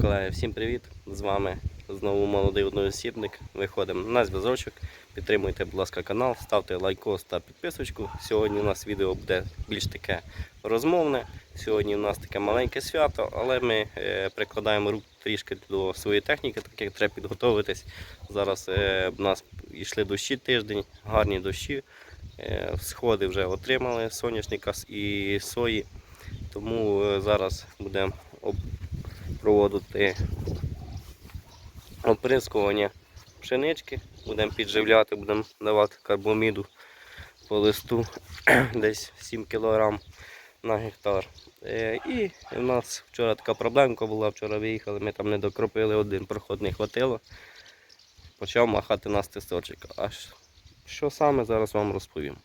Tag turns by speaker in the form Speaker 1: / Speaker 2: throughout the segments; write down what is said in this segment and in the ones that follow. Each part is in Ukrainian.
Speaker 1: Колеги, всім привіт! З вами знову молодий одноосібник. Виходимо на зв'язочок. Підтримуйте, будь ласка, канал, ставте лайкос та підписочку. Сьогодні у нас відео буде більш таке розмовне. Сьогодні у нас таке маленьке свято, але ми е, прикладаємо рук трішки до своєї техніки, так як треба підготуватись. Зараз е, в нас йшли дощі тиждень, гарні дощі. Е, сходи вже отримали соняшника і сої. Тому е, зараз будемо проводити оприскування пшенички, будемо підживляти, будемо давати карбоміду по листу десь 7 кг на гектар. Е, І в нас вчора така проблемка була, вчора виїхали, ми там не докропили, один проход не хватило. Почав махати нас тесточок. А що- саме зараз вам розповім.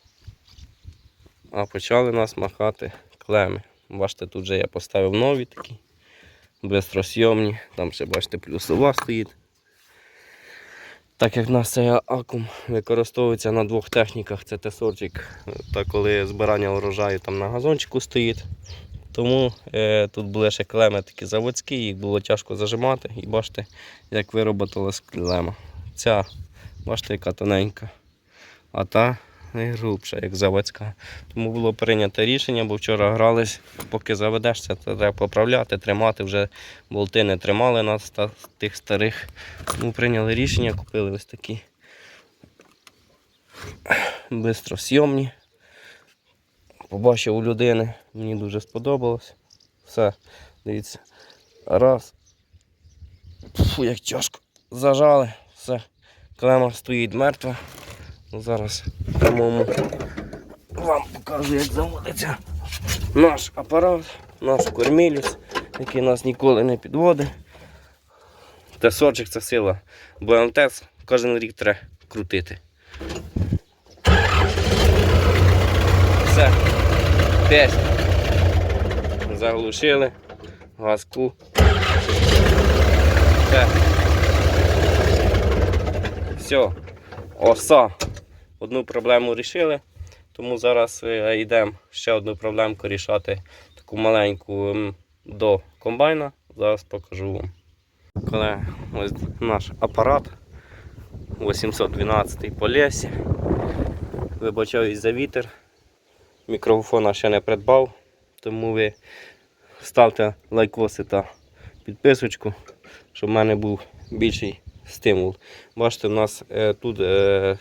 Speaker 1: А почали нас махати клеми. Бачите, тут вже я поставив нові такі бистросйомні. Там ще бачите плюсова стоїть. Так як в нас цей акум використовується на двох техніках, це тесорчик, та коли збирання урожаю там на газончику стоїть. Тому е, тут були ще клеми такі заводські, їх було тяжко зажимати. І бачите, як вироботилась клема. Ця, бачите, яка тоненька. А та грубша, як заводська. Тому було прийнято рішення, бо вчора грались, поки заведешся, то треба поправляти, тримати вже болти не тримали нас тих старих. Тому прийняли рішення, купили ось такі бистросйомні. Побачив у людини, мені дуже сподобалось. Все, дивіться. Раз. Фу, як тяжко. Зажали, все. Клема стоїть мертва. Зараз самому вам покажу, як заводиться наш апарат, наш кормілюс, який нас ніколи не підводить. Тесочок це сила. Бо МТС кожен рік треба крутити. Все. Песня. Заглушили. Газку. Все. Все. Оса. Одну проблему рішили. Тому зараз е, йдемо ще одну проблемку рішати, таку маленьку до комбайна. Зараз покажу вам. Коли ось наш апарат 812 по лесі. Вибачаюсь за вітер. Мікрофона ще не придбав, тому ви ставте лайкоси та підписочку, щоб в мене був більший стимул. Бачите, у нас е, тут е,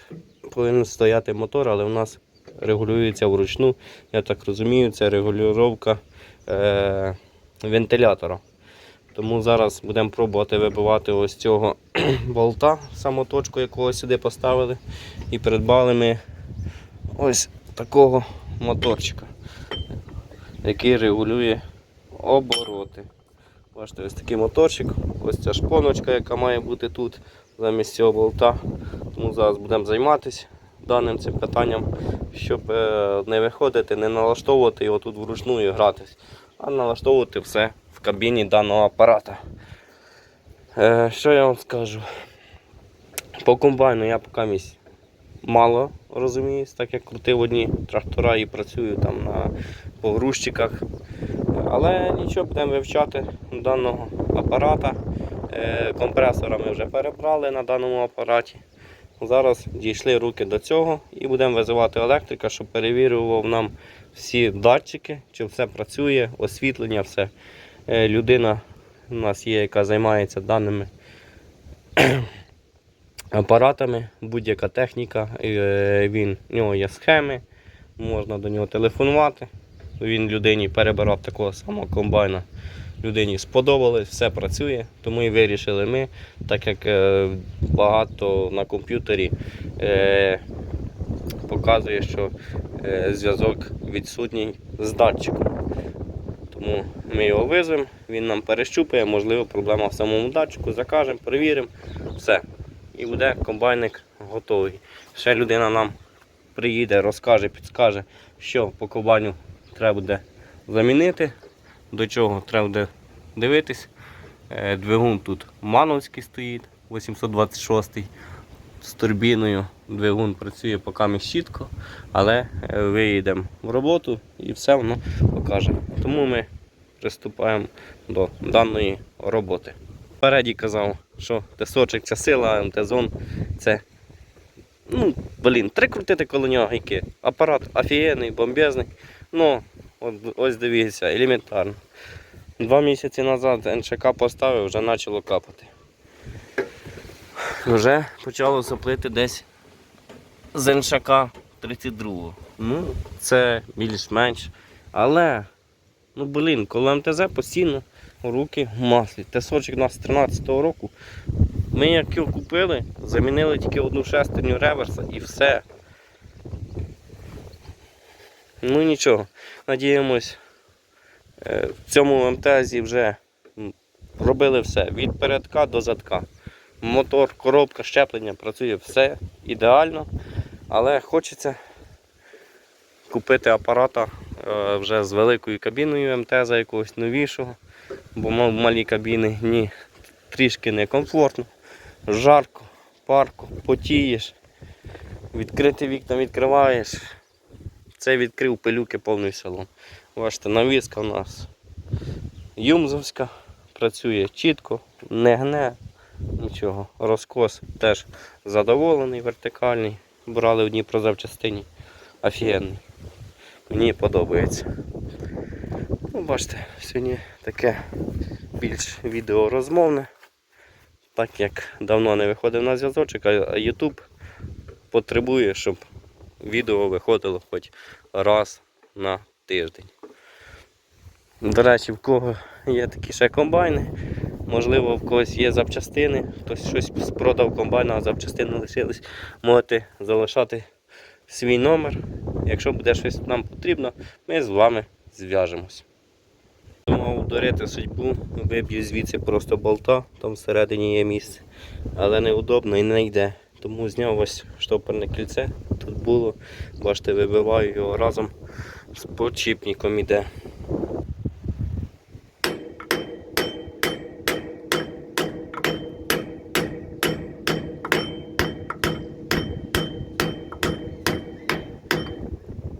Speaker 1: повинен стояти мотор, але у нас регулюється вручну. Я так розумію, це регулювання е, вентилятора. Тому зараз будемо пробувати вибивати ось цього болта, самоточку, якого сюди поставили. І придбали ми ось такого моторчика, який регулює обороти. Бачите, ось такий моторчик, ось ця шпоночка, яка має бути тут замість цього болта. Тому зараз будемо займатися даним цим питанням, щоб е, не виходити, не налаштовувати його тут вручну і гратись, а налаштовувати все в кабіні даного апарата. Е, Що я вам скажу? По комбайну я поки мало розуміюсь, так як крутив одні трактора і працюю там на погрузчиках. Але нічого будемо вивчати даного апарата. Е, Компресора ми вже перебрали на даному апараті. Зараз дійшли руки до цього і будемо визивати електрика, щоб перевірював нам всі датчики, чи все працює, освітлення, все. Е, Людина у нас є, яка займається даними апаратами, будь-яка техніка. Е, Він, у нього є схеми, можна до нього телефонувати. Він людині перебирав такого самого комбайна. Людині сподобалось, все працює, тому і вирішили ми, так як е, багато на комп'ютері е, показує, що е, зв'язок відсутній з датчиком. Тому ми його визвемо, він нам перещупає, можливо, проблема в самому датчику, закажемо, перевіримо, все. І буде комбайник готовий. Ще людина нам приїде, розкаже, підскаже, що по комбайню треба буде замінити, до чого треба дивитись. Е, Двигун тут мановський стоїть, 826 з турбіною. Двигун працює поки міг чітко, але е, виїдемо в роботу і все воно покаже. Тому ми приступаємо до даної роботи. попереді казав, що тесочок це сила, МТ-зон це. Ну, блін, три крутити коло нього гайки. Апарат офігенний, бомбезний. Ну, от, ось дивіться, елементарно. Два місяці назад НШК поставив, вже почало капати. Вже почало соплити десь з НШК 32. Ну, це більш-менш. Але, ну блін, коли МТЗ постійно руки в маслі. Тесочок у нас з 13-го року. Ми як його купили, замінили тільки одну шестерню реверса і все. Ну нічого. Надіємось, е, в цьому МТЗі вже робили все. Від передка до задка. Мотор, коробка, щеплення працює все ідеально. Але хочеться купити апарата е, вже з великою кабіною МТЗ якогось новішого. Бо ма- малі кабіни ні, трішки некомфортно, жарко, парко, потієш, відкрити вікна відкриваєш. Це відкрив пилюки повний салон. Бачите, навіска у нас юмзовська, працює чітко, не гне, нічого. Розкос теж задоволений, вертикальний. Брали в Дніпрозавчастині. Офігенний. Мені подобається. Ну, бачите, сьогодні таке більш відеорозмовне. Так як давно не виходив на зв'язочок, а YouTube потребує, щоб відео виходило хоч раз на тиждень. До речі, в кого є такі ще комбайни, можливо, в когось є запчастини, хтось щось продав комбайна, а запчастини лишились, можете залишати свій номер. Якщо буде щось нам потрібно, ми з вами зв'яжемось. Думав дорити судьбу, виб'ю звідси просто болта, там всередині є місце. Але неудобно і не йде. Тому зняв ось штопорне кільце. Тут було. Бачите, вибиваю його разом з подчіпником іде.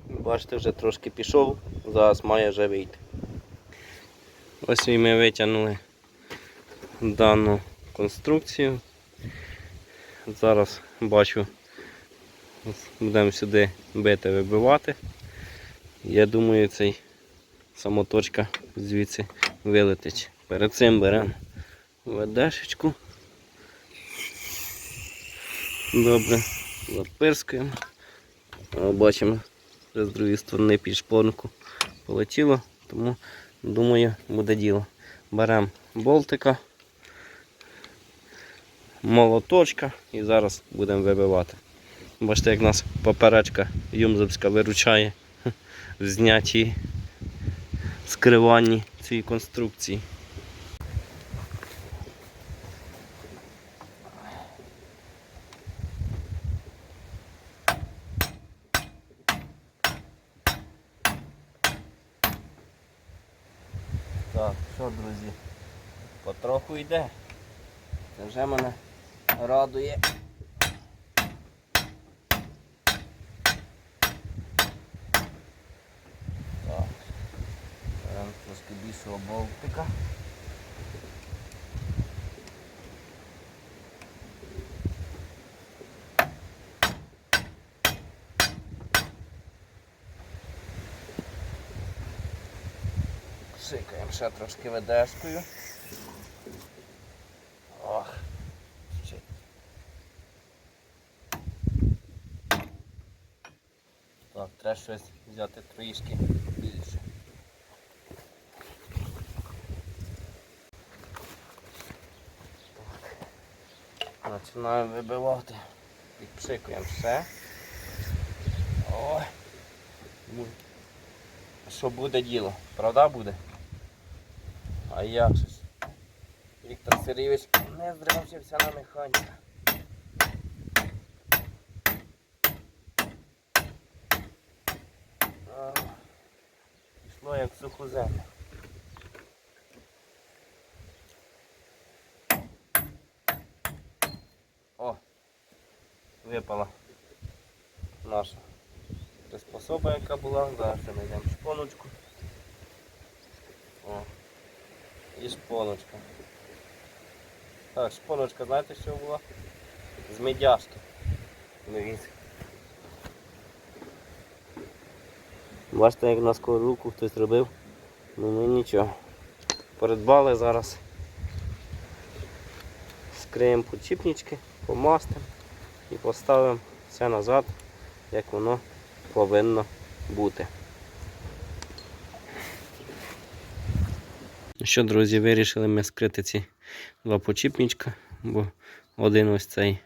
Speaker 1: Бачите, вже трошки пішов, зараз має вже вийти. Ось і ми витягнули дану конструкцію. Зараз бачу, будемо сюди бити вибивати. Я думаю, цей самоточка звідси вилетить. Перед цим беремо ведешечку. Добре, запирскуємо. Бачимо, з другої сторони під шпонку полетіло, тому думаю, буде діло. Беремо болтика, молоточка і зараз будемо вибивати. Бачите, як нас поперечка юмзовська виручає в знятті, скриванні цієї конструкції. Так, що, друзі, потроху йде. Це вже мене радує. Так, беремо трошки більшого болтика. Шикаємо ще трошки ведешкою. Ох. Ще. Так, треба щось взяти трішки більше. Так. Починаємо вибивати. Підпшикуємо все. Ой. Ну, Що буде діло? Правда буде? А як же? Віктор Сергійович не зривався на механіка. А, Пішло як суху землю. О! Випала наша приспособа, яка була. Зараз знайдемо шпоночку. О, і шпоночка. Так, шпоночка, знаєте, що була? З медяшки. Дивіться. Бачите, як на скору руку хтось робив. Ну, ну нічого. Передбали зараз. Скриємо почіпнички, помастимо і поставимо все назад, як воно повинно бути. Ну що, друзі, вирішили ми скрити ці два почіпничка, бо один ось цей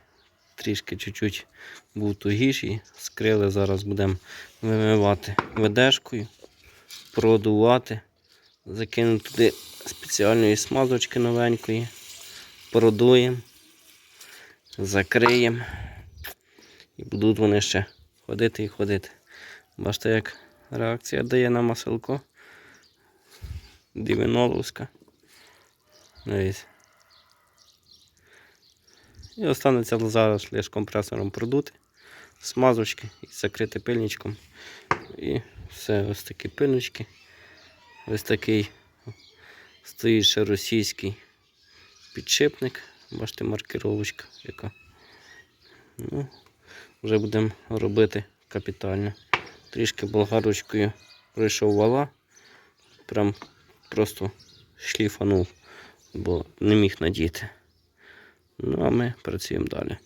Speaker 1: трішки чуть-чуть був тугіший. Скрили, зараз будемо вимивати ведешкою, продувати, закинути туди спеціальної смазочки новенької, продуємо, закриємо. І будуть вони ще ходити і ходити. Бачите, як реакція дає на маселко. Дівеноловська. Дивіться. І останеться зараз лише компресором продути, смазочки і закрити пильничком. І все, ось такі пильнички. Ось такий стоїть ще російський підшипник. Бачите, маркировочка яка. Ну, вже будемо робити капітально. Трішки болгарочкою пройшов вала. Прям просто шліфанув, бо не міг надіти. Ну, а ми працюємо далі.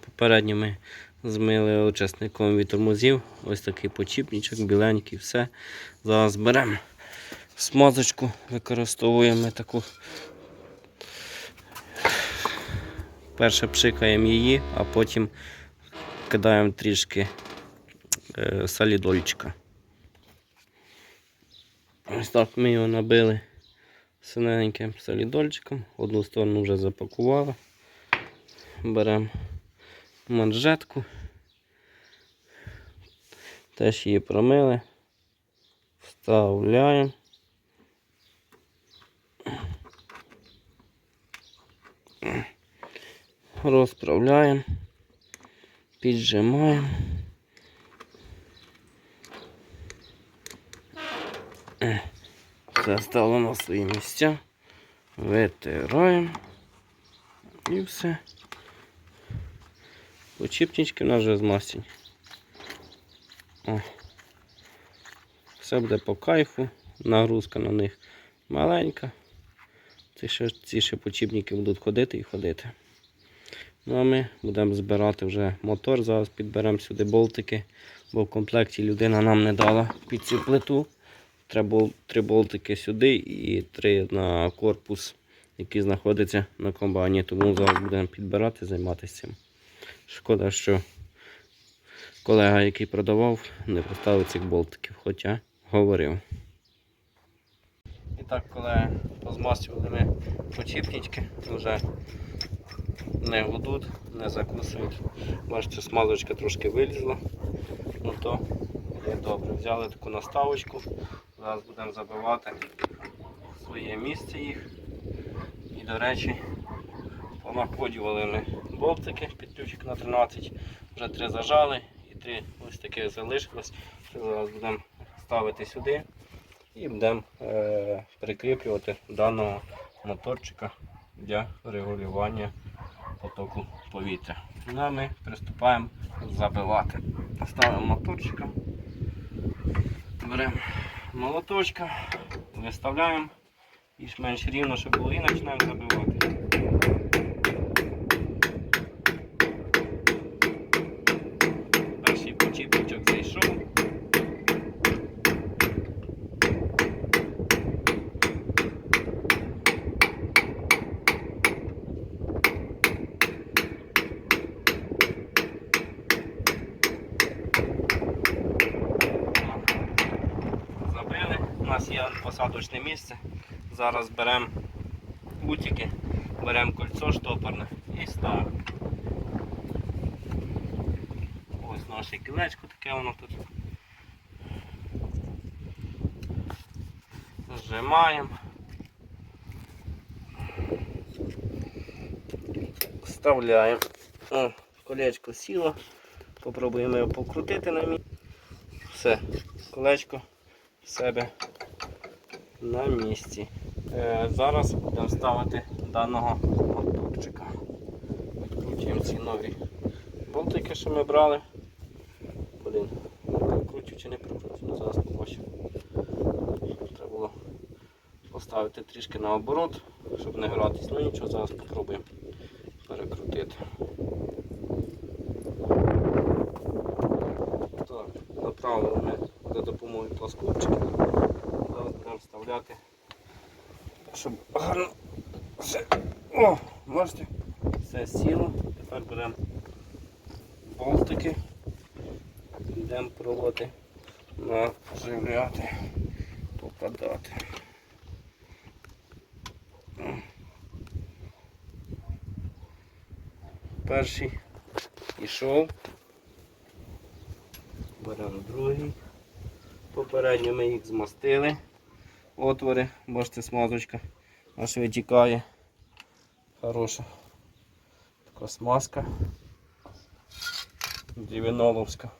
Speaker 1: Попередньо ми змили очисником від тормозів. Ось такий почіпничок, біленький, все. Зараз беремо смазочку, використовуємо таку. Перше пшикаємо її, а потім кидаємо трішки е, солідольчика. Ось так ми його набили синеньким солідольчиком. Одну сторону вже запакували. Беремо манжетку. Теж її промили. Вставляємо. Розправляємо. Піджимаємо. Все стало на свої місця. Витираємо. І все. Почіпнички в нас вже змастені. О. Все буде по кайфу. Нагрузка на них маленька. Ці ще, ці ще почіпники будуть ходити і ходити. Ну а ми будемо збирати вже мотор. Зараз підберемо сюди болтики, бо в комплекті людина нам не дала під цю плиту. Три болтики сюди і три на корпус, який знаходиться на комбайні. Тому зараз будемо підбирати, займатися цим. Шкода, що колега, який продавав, не поставив цих болтиків, хоча говорив. І так, колеги, позмастювали ми почіпнички, вже не гудуть, не закусують. Бачите, смазочка трошки вилізла. Ну то добре. Взяли таку наставочку. Зараз будемо забивати своє місце їх. І, до речі, понаходювали ми болтики під ключик на 13. Вже три зажали і три ось таких залишилось. Зараз будемо ставити сюди і будемо е, прикріплювати даного моторчика для регулювання потоку повітря. Ну, а ми приступаємо забивати. Ставимо моторчика. Беремо молоточка, виставляємо більш-менш рівно, щоб було, і починаємо забивати. Перший почіпничок зайшов. Забили. У нас посадочне місце. Зараз беремо бутики, беремо кольцо штопорне і ставимо. Ось наше кілечко таке воно тут. Зжимаємо. Вставляємо. О, колечко сіло. Попробуємо його покрутити на місці. Все, колечко в себе на місці. Е, Зараз будемо ставити даного моторчика. Відкручуємо ці нові болтики, що ми брали. Блін, прикручу чи не прикручу, ну зараз побачимо. Треба було поставити трішки наоборот, щоб не гратись. Ну нічого, зараз спробуємо перекрутити. Так, направили ми за допомогою плоскопчика. Вставляти, щоб гарно все. О, бачите, все сіло. Тепер беремо болтики, йдемо пробувати наживляти, попадати. Перший пішов. Беремо другий. Попередньо ми їх змастили. Отвори, бачите, смазочка аж витікає. Хороша така смазка. Дівіноловська.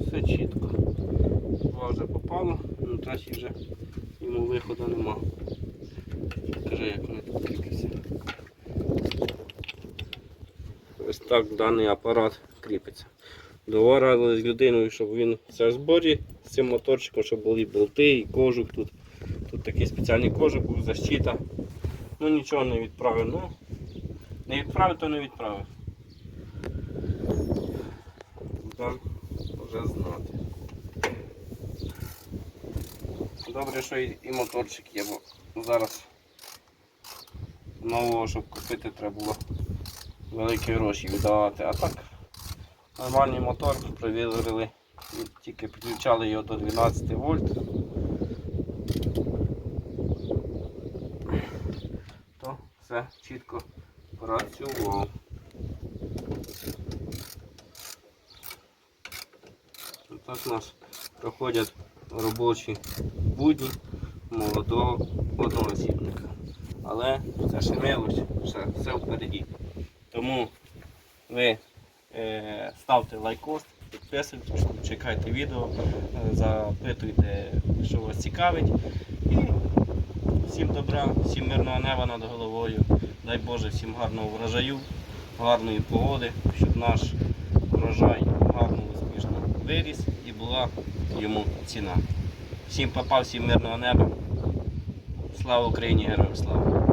Speaker 1: Все чітко. Два вже попало, ну третій вже йому виходу нема. Покажи, як вони тут кріпляться. Ось так даний апарат кріпиться. Договорили з людиною, щоб він все в зборі з цим моторчиком, щоб були болти і кожух тут. Тут такий спеціальний кожух був, защита. Ну нічого не відправив. Ну, не відправив, то не відправив. Будемо вже знати. Добре, що і, і моторчик є, бо зараз нового, щоб купити, треба було великі гроші віддавати. А так, нормальний мотор, провірили, тільки підключали його до 12 вольт. То все чітко працював. Так у нас проходять робочі будні молодого одноосібника. Але це ще мелочь, все, все впереді. Тому ви ставте лайкос, підписуйтесь, чекайте відео, е, запитуйте, що вас цікавить. І всім добра, всім мирного неба над головою. Дай Боже всім гарного врожаю, гарної погоди, щоб наш врожай гарно успішно виріс і була йому ціна. Всім папа, всім мирного неба. Слава Україні, героям слава!